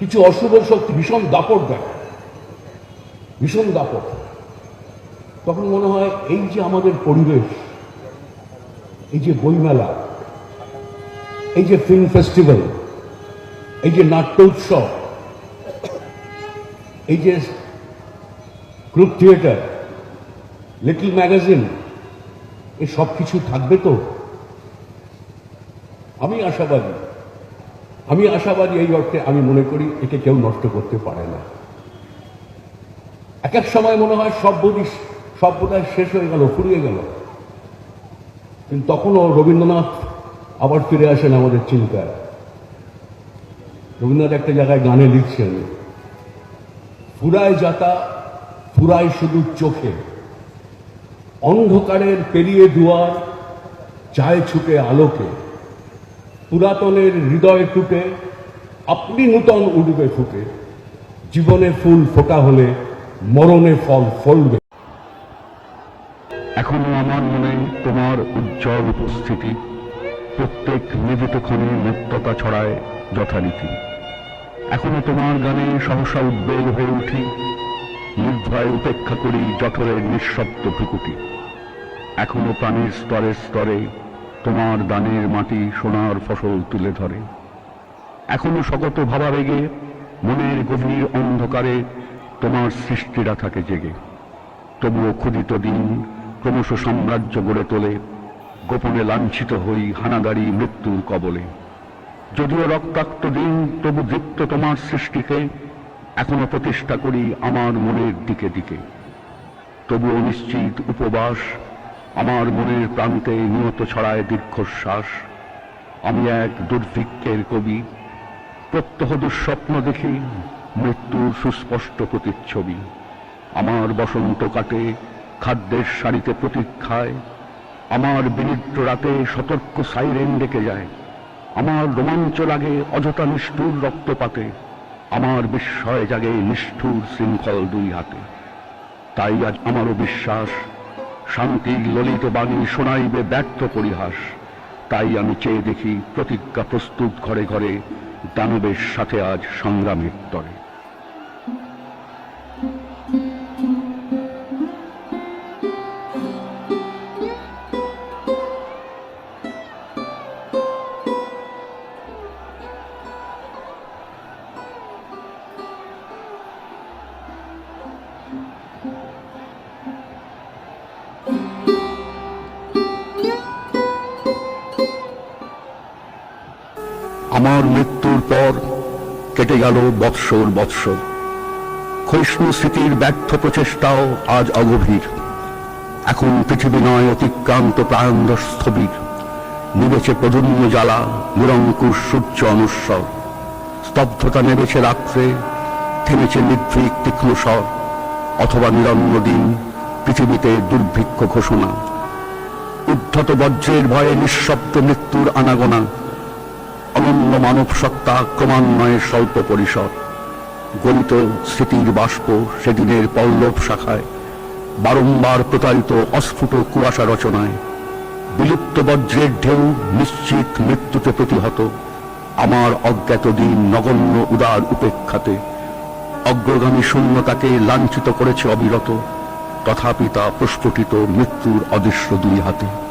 কিছু অশুভ শক্তি, ভীষণ দাপট দেয় ভীষণ দাপট। তখন মনে হয় এই যে আমাদের পরিবেশ, এই যে বইমেলা, এই যে ফিল্ম ফেস্টিভ্যাল এই যে নাট্য উৎসব, এই যে গ্রুপ থিয়েটার লিটল ম্যাগাজিন এ সব কিছু থাকবে তো? আমি আশাবাদী। আমি আশাবাদী এই অর্থে আমি মনে করি একে কেউ নষ্ট করতে পারে না। এক এক সময় মনে হয় সব বোধহয় শেষ হয়ে গেল, ফুরিয়ে গেল। কিন্তু তখনও রবীন্দ্রনাথ আবার ফিরে আসেন আমাদের চিন্তায়। রবীন্দ্রনাথ একটা জায়গায় গানে লিখছেন, ফুরায় যাতা, ফুরায় শুধু চোখে। অন্ধকারের পেরিয়ে দুয়ার, চায় ছুটে আলোকে। পুরাতনের হৃদয় টুটে আপনি নূতন উঠবে ফুটে জীবনে ফুল ফোটা হলে মরণে ফল ফলবে। এখনও আমার মনে তোমার উজ্জ্বল উপস্থিতি। প্রত্যেক নিবিত ক্ষণে মুক্ততা ছড়ায় যথারীতি। এখনও তোমার গানে সহসা উদ্বেগ হয়ে উঠি। নির্ভয় উপেক্ষা করি জঠরের নিঃশব্দ ভ্রুকুটি। এখনও প্রাণীর স্তরে স্তরে তোমার দানের মাটি সোনার ফসল তুলে ধরে। এখনও স্বগত ভাবাবেগে, মনের গভীর অন্ধকারে তোমার সৃষ্টিরা থাকে জেগে। তবুও ক্ষুদিত দিন ক্রমশ সাম্রাজ্য গড়ে তোলে, গোপনে লাঞ্ছিত হই হানাদারি মৃত্যুর কবলে। যদিও রক্তাক্ত দিন তবু দীপ্ত তোমার সৃষ্টিকে, এখনও প্রতিষ্ঠা করি আমার মনের দিকে দিকে। তবু অনিশ্চিত উপবাস আমার মনের প্রান্তে নিয়ত ছড়ায় দীর্ঘশ্বাস। আমি এক দুর্ভিক্ষের কবি। প্রত্যহ দুঃস্বপ্ন দেখি মৃত্যুর সুস্পষ্ট প্রতিচ্ছবি। আমার বসন্ত কাটে, খাদ্যের সারিতে প্রতীক্ষায়। আমার বিনিদ্র রাতে সতর্ক সাইরেন ডেকে যায়। আমার রোমাঞ্চ লাগে, অযথা নিষ্ঠুর রক্তপাতে। আমার বিস্ময় জাগে নিষ্ঠুর শৃঙ্খল দুই হাতে। তাই আজ আমারও বিশ্বাস শান্তির ললিত বাণী শোনাইবে ব্যর্থ পরিহাস। তাই আমি চেয়ে দেখি প্রতিজ্ঞা প্রস্তুত ঘরে ঘরে দানবের সাথে আজ সংগ্রামের তরে। আমার মৃত্যুর পর কেটে গেল বৎসর বৎসর। ক্ষয়িষ্ণু স্মৃতির ব্যর্থ প্রচেষ্টাও আজ অগভীর। এখন পৃথিবী নয়, অতিক্রান্ত প্রায়ন্দ স্থবির নিবেছে প্রজন্ম জ্বালা, নিরঙ্কুশ সূর্য অনুস্বর। স্তব্ধতা নেমেছে রাত্রে, থেমেছে নির্ভীক তীক্ষ্ণ স্বর, অথবা নিরন্ন দিন, পৃথিবীতে দুর্ভিক্ষ ঘোষণা। উদ্ধত বজ্রের ভয়ে নিঃশব্দ মৃত্যুর আনাগোনা। অনন্য মানব সত্তা ক্রমান্বয়ে স্বল্প পরিসর গলিত স্মৃতির বাষ্প সেদিনের পল্লব শাখায় বারংবার প্রতারিত অস্ফুট কুয়াশা রচনায়, বিলুপ্ত বজ্রের ঢেউ নিশ্চিত মৃত্যুতে প্রতিহত আমার অজ্ঞাত দিন নগণ্য উদার উপেক্ষাতে। অগ্রগামী শূন্যতাকে লাঞ্ছিত করেছে অবিরত, তথাপি তা প্রস্ফুটিত মৃত্যুর অদৃশ্য দুই হাতে।